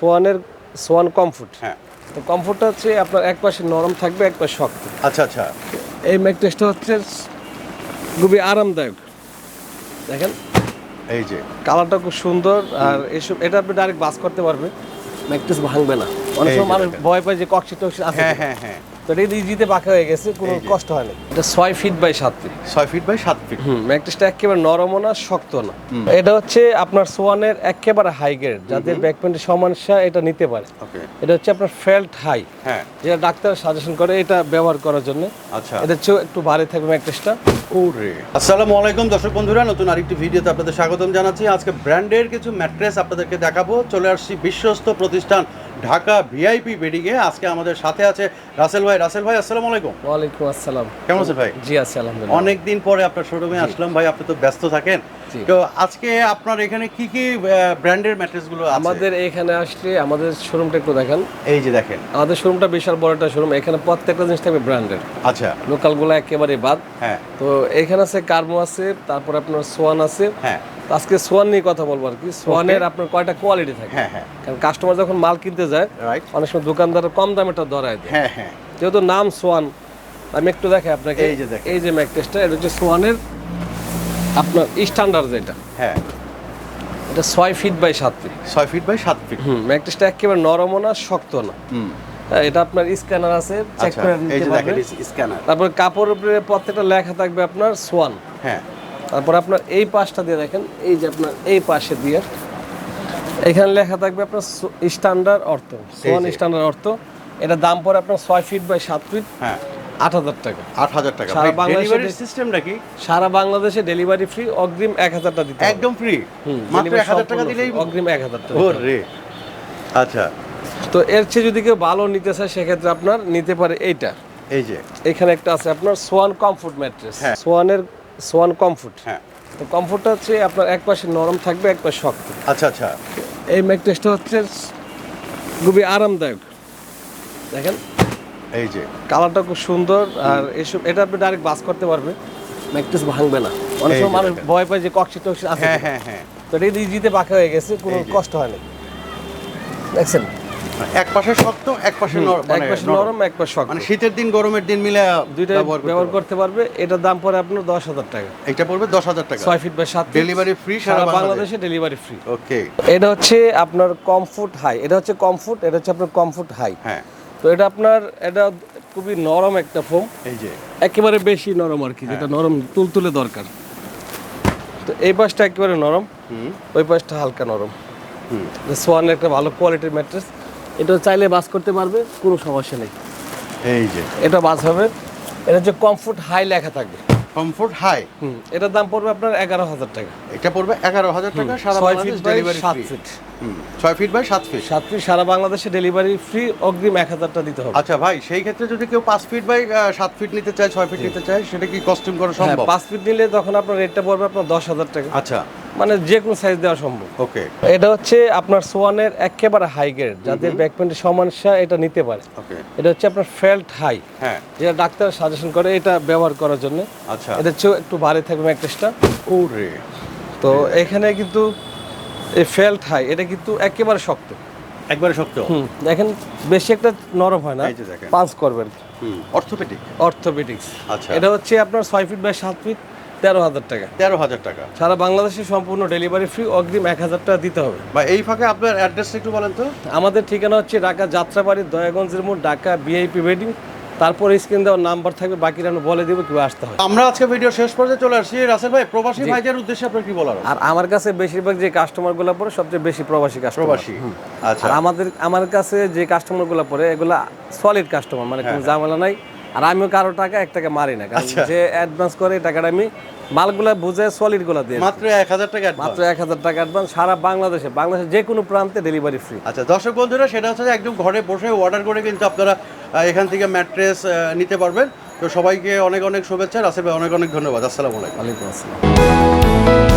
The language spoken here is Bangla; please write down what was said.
সোয়ানের সোয়ান কমফোর্ট। হ্যাঁ। তো কমফোর্টটা হচ্ছে আপনার এক পাশে নরম থাকবে এক পাশে শক্ত। আচ্ছা আচ্ছা। এই ম্যাট্রেসটা হচ্ছে খুবই আরামদায়ক। দেখেন। এই যে। কালারটা খুব সুন্দর আর এসব এটা আপনি ডাইরেক্ট বাস করতে পারবে ম্যাট্রেস ভাঙবে না। অনেক সময় মানুষ। ভয় পায় যে কক্সি টক্সি আছে হ্যাঁ হ্যাঁ হ্যাঁ। তো এটা ইজিতে বাঁকা হয়ে গেছে কোনো কষ্ট হয় না। এটা ছয় ফিট বাই সাত ফিট ছয় ফিট বাই সাত ফিট হুম ম্যাট্রেসটা একেবারে নরমও না শক্ত না। এটা হচ্ছে আপনার সোয়ানের একেবারে হাই গ্রেড যাদের সমস্যা এটা নিতে পারে। এটা হচ্ছে আপনার ফেল্ট হাই হ্যাঁ। যেটা ডাক্তার সাজেশন করে এটা ব্যবহার করার জন্য। আচ্ছা। এটা একটু ভারী থাকবে ম্যাট্রেসটা। ওরে। আসসালামু আলাইকুম দর্শক বন্ধুরা নতুন আরেকটি ভিডিওতে আপনাদের স্বাগতম জানাচ্ছি। আজকে ব্র্যান্ডের কিছু ম্যাট্রেস আপনাদেরকে দেখাবো। চলে আসছি বিশ্বস্ত প্রতিষ্ঠান ঢাকা ভিআইপি বেডিংয়ে আজকে আমাদের সাথে আছে রাসেল ভাই। রাসেল ভাই আসসালামু আলাইকুম। ওয়ালাইকুম আসসালাম। কেমন আছেন ভাই? জি আছি আলহামদুলিল্লাহ। অনেক দিন পরে আপনার শোরুমে আসলাম ভাই আপনি তো ব্যস্ত থাকেন। তো আজকে আপনার এখানে কি কি ব্র্যান্ডের ম্যাট্রেসগুলো আছে? আমাদের এখানে আসলে আমাদের শোরুমটা একটু দেখেন। এই যে দেখেন। আমাদের শোরুমটা বিশাল বড় একটা শোরুম এখানে প্রত্যেকটা জিনিস থাকবে ব্র্যান্ডের আচ্ছা। লোকালগুলো একেবারে বাদ। হ্যাঁ। তো এখানে আছে কার্মো আছে তারপর আপনার সোয়ান আছে। হ্যাঁ। আজকে সোয়ান নিয়ে কথা বলব আর কি। সোয়ানের আপনার কয়টা কোয়ালিটি থাকে? হ্যাঁ হ্যাঁ। কারণ কাস্টমার যখন মাল কিনতে যায় রাইট অনেক সময় দোকানদার কম দামেটা ধরায় দেয়। হ্যাঁ হ্যাঁ। যেহেতু নাম সোয়ান আমি একটু দেখাই আপনাকে। এই যে। এই যে ম্যাকটেসটা এটা হচ্ছে সোয়ানের আপনার স্ট্যান্ডার্ড যেটা। হ্যাঁ। এটা ছয় ফিট বাই সাত ফিট ছয় ফিট বাই সাত ফিট হুম ম্যাকটেসটা একেবারে নরমও না শক্ত না। হুম। এটা আপনার স্ক্যানার আছে চেক আচ্ছা করে এই নিতে যে দেখেন স্ক্যানার তারপর কাপড়ের উপরে প্রত্যেকটা লেখা থাকবে আপনার সোয়ান। হ্যাঁ। তারপর আপনার এই পাশটা দিয়ে দেখেন এই যে আপনার এই পাশে দিয়ে। এখানে লেখা থাকবে আপনার স্ট্যান্ডার্ড অর্থ সোয়ান স্ট্যান্ডার্ড অর্থ। এটা দাম পড়ে আপনার ছয় ফিট বাই সাত ফিট হ্যাঁ। আট হাজার টাকা। আট হাজার টাকা। সারা বাংলাদেশে ডেলিভারি দে- সিস্টেম নাকি? সারা বাংলাদেশে ডেলিভারি ফ্রি অগ্রিম এক হাজার টাকা দিতে। একদম ফ্রি মাত্র এক হাজার টাকা দিলেই অগ্রিম এক হাজার টাকা রে আচ্ছা। তো এর চেয়ে যদি কেউ ভালো নিতে চায় সেক্ষেত্রে আপনার নিতে পারে এইটা। এই যে। এখানে একটা আছে আপনার সোয়ান কমফোর্ট ম্যাট্রেস হ্যাঁ। সোয়ানের সোয়ান কমফোর্ট। হ্যাঁ। তো কমফোর্টটা হচ্ছে আপনার এক পাশে নরম থাকবে এক পাশে শক্ত। আচ্ছা আচ্ছা। এই ম্যাট্রেসটা হচ্ছে খুবই আরামদায়ক। দেখেন। এই যে। কালারটা খুব সুন্দর আর এসব এটা আপনি ডাইরেক্ট বাস করতে পারবে ম্যাট্রেস ভাঙবে না। অনেক সময় মানুষ ভয় পায় যে কক্সি টক্সি আছে হ্যাঁ হ্যাঁ হ্যাঁ। তো এটা ইজিতে বাঁকা হয়ে গেছে কোনো কষ্ট হয় না। দেখছেন? এক পাশে শক্ত এক পাশে এক মানে পাশে নরম। এক পাশে শক্ত। মানে শীতের দিন গরমের দিন মিলে দুইটা ব্যবহার করতে পারবে। এটার দাম পড়ে আপনার দশ হাজার টাকা। এটা পড়বে দশ হাজার টাকা। ছয় ফিট বাই সাত ডেলিভারি ফ্রি সারা বাংলাদেশে। ডেলিভারি ফ্রি ওকে এটা হচ্ছে আপনার কমফোর্ট হাই এটা হচ্ছে কমফোর্ট এটা হচ্ছে আপনার কমফোর্ট হাই হ্যাঁ। তো এটা আপনার এটা খুবই নরম একটা ফোম এই যে। একেবারে বেশি নরম আর কি যেটা নরম তুলতুলে দরকার। তো এই পাশটা একেবারে নরম। হুম। ওই পাশটা হালকা নরম। হুম। সোয়ানের একটা ভালো কোয়ালিটির ম্যাট্রেস এটা চাইলে বাস করতে পারবে কোনো সমস্যা নেই। এই যে। এটা বাস হবে। এটা হচ্ছে কমফোর্ট হাই লেখা থাকবে। কমফোর্ট হাই হুম এটার দাম পড়বে আপনার এগারো হাজার টাকা। এটা পড়বে এগারো হাজার টাকা সারা ছয় ফিট ডেলিভারি সাত ফিট ছয় ফিট বাই সাত ফিট সাত ফিট সারা বাংলাদেশে ডেলিভারি ফ্রি অগ্রিম এক হাজারটা দিতে হবে। আচ্ছা ভাই সেই ক্ষেত্রে যদি কেউ পাঁচ ফিট বাই সাত ফিট নিতে চায় ছয় ফিট নিতে চায় সেটা কি কস্টিউম করা হ্যাঁ সম্ভব? পাঁচ ফিট নিলে তখন আপনার রেটটা পড়বে আপনার দশ হাজার টাকা। আচ্ছা। মানে যে কোনো সাইজ দেওয়া সম্ভব। ওকে এটা হচ্ছে আপনার সোয়ানের একেবারে হাই গ্রেড যাদের ব্যাক পেন্টের সমস্যা এটা নিতে পারে। ওকে এটা হচ্ছে আপনার ফেল্ট হাই হ্যাঁ। যেটা ডাক্তার সাজেশন করে এটা ব্যবহার করার জন্য। আচ্ছা। এটা চেয়েও একটু ভারী থাকবে ম্যাট্রেসটা ও রে তো এখানে কিন্তু এই ফেল্ট হাই এটা কিন্তু একেবারে শক্ত। একবারে শক্ত? হুম দেখেন বেশি একটা নরম হয় না। পাঁচ করবেন অর্থোপেডিক অর্থোপেডিক্স আচ্ছা। এটা হচ্ছে আপনার ছয় ফিট বাই সাত ফিট তেরো হাজার টাকা। তেরো হাজার টাকা। সারা বাংলাদেশে সম্পূর্ণ ডেলিভারি ফ্রি অগ্রিম এক হাজার টাকা দিতে হবে। বা এই ফাঁকে আপনার অ্যাড্রেসটা একটু বলেন তো। আমাদের ঠিকানা হচ্ছে ঢাকা যাত্রাবাড়ি দয়াগঞ্জের মোড় ঢাকা ভিআইপি ওয়েডিং তারপর স্ক্রিন দেওয়ার নাম্বার থাকবে বাকিটা আমি বলে দিব কীভাবে আসতে হয়। আমরা আজকে ভিডিও শেষ পর্যায়ে চলে আসছি। রাসেল ভাই প্রবাসী ভাইদের উদ্দেশ্যে আপনার কি বলার আর আমার কাছে বেশিরভাগ যে কাস্টমারগুলো পড়ে সবচেয়ে বেশি প্রবাসী কাস্টমার প্রবাসী। আচ্ছা। আমাদের আমার কাছে যে কাস্টমারগুলো পড়ে এগুলা সলিড কাস্টমার মানে কোনো ঝামেলা নাই। আর আমিও কারও টাকা এক টাকা মারি না কারণ আচ্ছা। যে অ্যাডভান্স করে এই টাকাটা আমি মালগুলা বুঝে সলিডগুলা দিয়ে মাত্র এক হাজার টাকা মাত্র এক হাজার টাকা অ্যাডভান্স সারা বাংলাদেশে বাংলাদেশের যে কোনো প্রান্তে ডেলিভারি ফ্রি আচ্ছা দর্শক বন্ধুরা সেটা হচ্ছে একদম ঘরে বসে অর্ডার করে কিন্তু আপনারা এখান থেকে ম্যাট্রেস নিতে পারবেন। তো সবাইকে অনেক অনেক শুভেচ্ছা। রাসেল ভাই অনেক অনেক ধন্যবাদ। আসসালামু আলাইকুম। ওয়ালাইকুম আসসালাম।